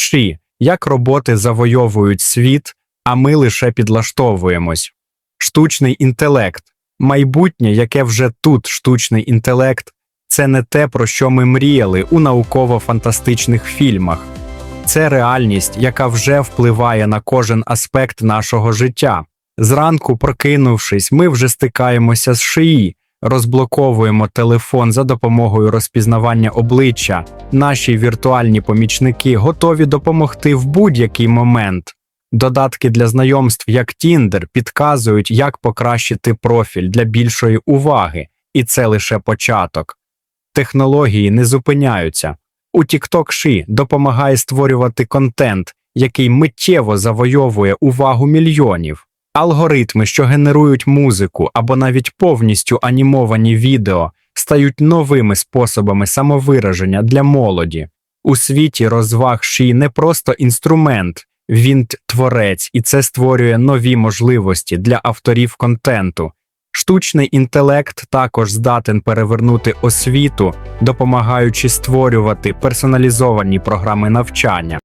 Кші, як роботи завойовують світ, а ми лише підлаштовуємось. Штучний інтелект, майбутнє, яке вже тут штучний інтелект, це не те, про що ми мріяли у науково-фантастичних фільмах. Це реальність, яка вже впливає на кожен аспект нашого життя. Зранку, прокинувшись, ми вже стикаємося з шиї, розблоковуємо телефон за допомогою розпізнавання обличчя. Наші віртуальні помічники готові допомогти в будь-який момент. Додатки для знайомств, як Tinder, підказують, як покращити профіль для більшої уваги, і це лише початок. Технології не зупиняються. У TikTok Ши допомагає створювати контент, який миттєво завойовує увагу мільйонів. Алгоритми, що генерують музику або навіть повністю анімовані відео, стають новими способами самовираження для молоді. У світі розваг Ші не просто інструмент, він творець, і це створює нові можливості для авторів контенту. Штучний інтелект також здатен перевернути освіту, допомагаючи створювати персоналізовані програми навчання.